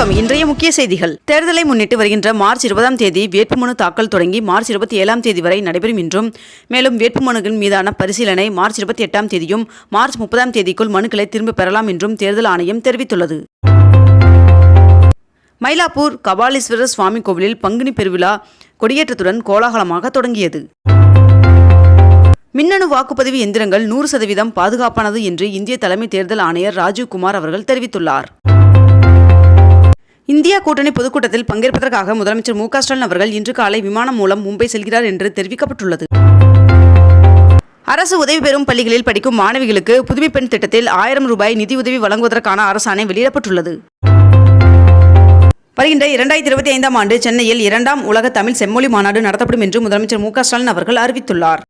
வணக்கம். இன்றைய முக்கிய செய்திகள். தேர்தலை முன்னிட்டு வருகின்ற மார்ச் இருபதாம் தேதி வேட்புமனு தாக்கல் தொடங்கி மார்ச் இருபத்தி ஏழாம் தேதி வரை நடைபெறும் என்றும் மேலும் வேட்புமனுக்கள் மீதான பரிசீலனை மார்ச் இருபத்தி எட்டாம் தேதியும் மார்ச் முப்பதாம் தேதிக்குள் மனுக்களை திரும்ப பெறலாம் என்றும் தேர்தல் ஆணையம் தெரிவித்துள்ளது. மயிலாப்பூர் கபாலீஸ்வரர் சுவாமி கோவிலில் பங்குனி பெருவிழா கொடியேற்றத்துடன் கோலாகலமாக தொடங்கியது. மின்னணு வாக்குப்பதிவு எந்திரங்கள் நூறு சதவீதம் பாதுகாப்பானது என்று இந்திய தலைமை தேர்தல் ஆணையர் ராஜீவ் குமார் அவர்கள் தெரிவித்துள்ளார். இந்தியா கூட்டணி பொதுக்கூட்டத்தில் பங்கேற்பதற்காக முதலமைச்சர் மு ஸ்டாலின் அவர்கள் இன்று காலை விமானம் மூலம் மும்பை செல்கிறார் என்று தெரிவிக்கப்பட்டுள்ளது. அரசு உதவி பெறும் பள்ளிகளில் படிக்கும் மாணவிகளுக்கு புதுமை பெண் திட்டத்தில் ஆயிரம் ரூபாய் நிதியுதவி வழங்குவதற்கான அரசாணை வெளியிடப்பட்டுள்ளது. வருகின்ற இரண்டாயிரத்தி இருபத்தி ஐந்தாம் ஆண்டு சென்னையில் இரண்டாம் உலக தமிழ் செம்மொழி மாநாடு நடத்தப்படும் என்று முதலமைச்சர் மு ஸ்டாலின் அவர்கள் அறிவித்துள்ளார்.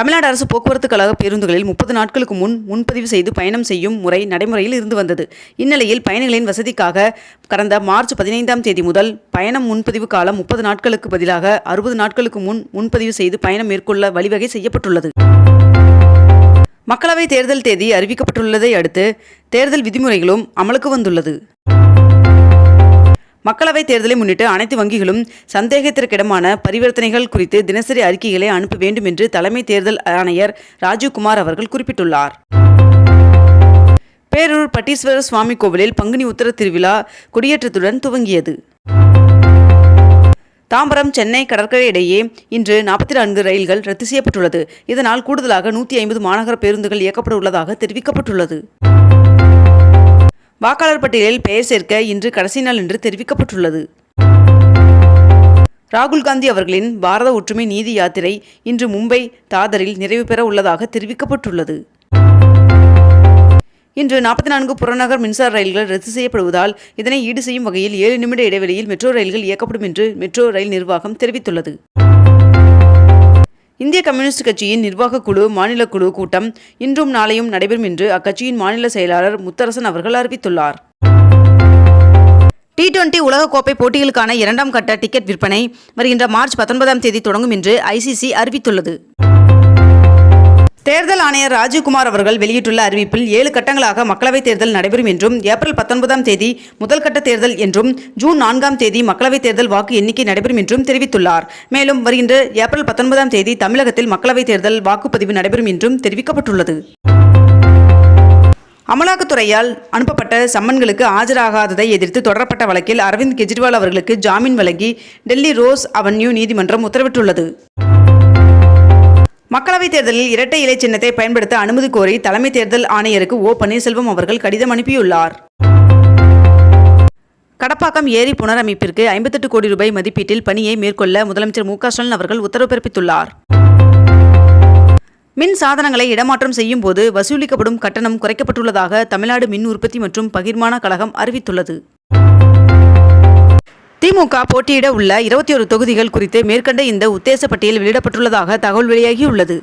தமிழ்நாடு அரசு போக்குவரத்து கழக பேருந்துகளில் முப்பது நாட்களுக்கு முன் முன்பதிவு செய்து பயணம் செய்யும் முறை நடைமுறையில் இருந்து வந்தது. இந்நிலையில் பயணிகளின் வசதிக்காக கடந்த மார்ச் பதினைந்தாம் தேதி முதல் பயணம் முன்பதிவு காலம் முப்பது நாட்களுக்கு பதிலாக அறுபது நாட்களுக்கு முன் முன்பதிவு செய்து பயணம் மேற்கொள்ள வழிவகை செய்யப்பட்டுள்ளது. மக்களவை தேர்தல் தேதி அறிவிக்கப்பட்டுள்ளதை அடுத்து தேர்தல் விதிமுறைகளும் அமலுக்கு வந்துள்ளது. மக்களவைத் தேர்தலை முன்னிட்டு அனைத்து வங்கிகளும் சந்தேகத்திற்கிடமான பரிவர்த்தனைகள் குறித்து தினசரி அறிக்கைகளை அனுப்ப வேண்டும் என்று தலைமை தேர்தல் ஆணையர் ராஜீவ்குமார் அவர்கள் குறிப்பிட்டுள்ளார். பேரூர் பட்டீஸ்வரர் சுவாமி கோவிலில் பங்குனி உத்தர திருவிழா கொடியேற்றத்துடன் துவங்கியது. தாம்பரம் சென்னை கடற்கரை இடையே இன்று நாற்பத்தி நான்கு ரயில்கள் ரத்து செய்யப்பட்டுள்ளது. இதனால் கூடுதலாக நூற்றி ஐம்பது மாநகர பேருந்துகள் இயக்கப்பட உள்ளதாக தெரிவிக்கப்பட்டுள்ளது. வாக்காளர் பட்டியலில் பெயர் சேர்க்க இன்று கடைசி நாள் என்று தெரிவிக்கப்பட்டுள்ளது. ராகுல் காந்தி அவர்களின் பாரத ஒற்றுமை நீதி யாத்திரை இன்று மும்பை தாதரில் நிறைவு பெற உள்ளதாக தெரிவிக்கப்பட்டுள்ளது. இன்று நாற்பத்தி நான்கு புறநகர் மின்சார ரயில்கள் ரத்து செய்யப்படுவதால் இதனை ஈடு செய்யும் வகையில் ஏழு நிமிட இடைவெளியில் மெட்ரோ ரயில்கள் இயக்கப்படும் என்று மெட்ரோ ரயில் நிர்வாகம் தெரிவித்துள்ளது. இந்திய கம்யூனிஸ்ட் கட்சியின் நிர்வாக குழு மாநில குழு கூட்டம் இன்றும் நாளையும் நடைபெறும் என்று அக்கட்சியின் மாநில செயலாளர் முத்தரசன் அவர்கள் அறிவித்துள்ளார். டி டுவெண்டி உலகக்கோப்பை போட்டிகளுக்கான இரண்டாம் கட்ட டிக்கெட் விற்பனை வருகின்ற மார்ச் பத்தொன்பதாம் தேதி தொடங்கும் என்று ஐசிசி அறிவித்துள்ளது. தேர்தல் ஆணையர் ராஜீவ்குமார் அவர்கள் வெளியிட்டுள்ள அறிவிப்பில் ஏழு கட்டங்களாக மக்களவைத் தேர்தல் நடைபெறும் என்றும் ஏப்ரல் பத்தொன்பதாம் தேதி முதல் கட்ட தேர்தல் என்றும் ஜூன் நான்காம் தேதி மக்களவைத் தேர்தல் வாக்கு எண்ணிக்கை நடைபெறும் என்றும் தெரிவித்துள்ளார். மேலும் வருகின்ற ஏப்ரல் பத்தொன்பதாம் தேதி தமிழகத்தில் மக்களவைத் தேர்தல் வாக்குப்பதிவு நடைபெறும் என்றும் தெரிவிக்கப்பட்டுள்ளது. அமலாக்கத்துறையால் அனுப்பப்பட்ட சம்மன்களுக்கு ஆஜராகாததை எதிர்த்து தொடரப்பட்ட வழக்கில் அரவிந்த் கெஜ்ரிவால் அவர்களுக்கு ஜாமீன் வழங்கி டெல்லி ரோஸ் அவென்யூ நீதிமன்றம் உத்தரவிட்டுள்ளது. மக்களவைத் தேர்தலில் இரட்டை இலை சின்னத்தை பயன்படுத்த அனுமதி கோரி தலைமை தேர்தல் ஆணையருக்கு ஓ பன்னீர்செல்வம் அவர்கள் கடிதம் அனுப்பியுள்ளார். கடப்பாக்கம் ஏரி புனரமைப்பிற்கு ஐம்பத்தெட்டு கோடி ரூபாய் மதிப்பீட்டில் பணியை மேற்கொள்ள முதலமைச்சர் மு ஸ்டாலின் அவர்கள் உத்தரவு பிறப்பித்துள்ளார். மின் சாதனங்களை இடமாற்றம் செய்யும் போது வசூலிக்கப்படும் கட்டணம் குறைக்கப்பட்டுள்ளதாக தமிழ்நாடு மின் உற்பத்தி மற்றும் பகிர்மான கழகம் அறிவித்துள்ளது. திமுக போட்டியிட உள்ள இருபத்தி ஒரு தொகுதிகள் குறித்து மேற்கண்ட இந்த உத்தேச பட்டியல் வெளியிடப்பட்டுள்ளதாக தகவல் வெளியாகியுள்ளது.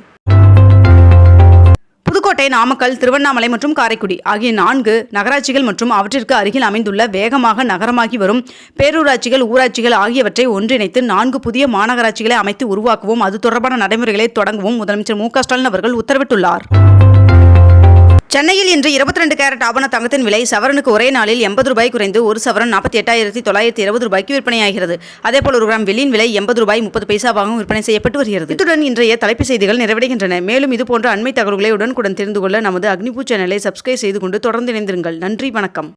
புதுக்கோட்டை நாமக்கல் திருவண்ணாமலை மற்றும் காரைக்குடி ஆகிய நான்கு நகராட்சிகள் மற்றும் அவற்றிற்கு அருகில் அமைந்துள்ள வேகமாக நகரமாகி வரும் பேரூராட்சிகள் ஊராட்சிகள் ஆகியவற்றை ஒன்றிணைத்து நான்கு புதிய மாநகராட்சிகளை அமைத்து உருவாக்கவும். அது தொடர்பான நடைமுறைகளை தொடங்கவும் முதலமைச்சர் மு க ஸ்டாலின் அவர்கள் உத்தரவிட்டுள்ளார். சென்னையில் இன்று இருபத்தி ரெண்டு கேரட் ஆபண தங்கத்தின் விலை சவரனுக்கு ஒரே நாளில் எண்பது ரூபாய் குறைந்து ஒரு சவரன் நாற்பத்தி எட்டாயிரத்தி தொள்ளாயிரத்தி இருபது ரூபாய்க்கு விற்பனையாகிறது. அதேபோல் ஒரு கிராம் வெள்ளியின் விலை எண்பது ரூபாய் முப்பது பைசாவாகவும் விற்பனை செய்யப்பட்டு வருகிறது. இத்துடன் இன்றைய தலைப்புச் செய்திகள் நிறைவடைகின்றன. மேலும் இதுபோன்ற அண்மை தகவல்களை உடனுக்குடன் தெரிந்து கொள்ள நமது அக்னிபூ சேனலை சப்ஸ்கிரைப் செய்து கொண்டு தொடர்ந்து இணைந்திருங்கள். நன்றி வணக்கம்.